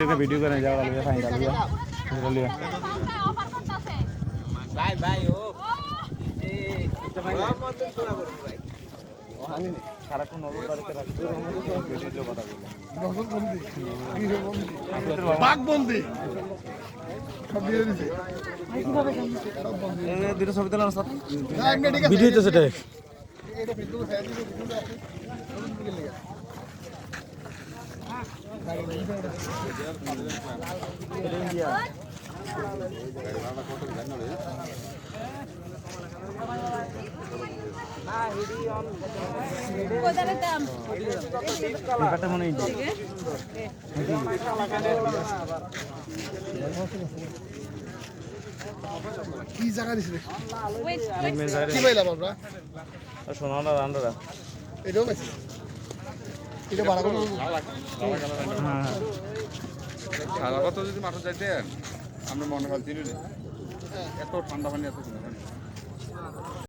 Video করে যাওয়া লাগবে ফাইন লাগবে চলিয়ে ভাই ভাই ও ভিডিও কথা বলে মনে কি জায়গা দিছে ওয়েট কি পাইলাম আমরা? সোনালা রান্ডারা এটাও পাইছি। এটা ভাড়া করে। হ্যাঁ বছর যদি মাঠে যাইতেন আমরা মনে হয় চিনি এত ঠান্ডা পানি এত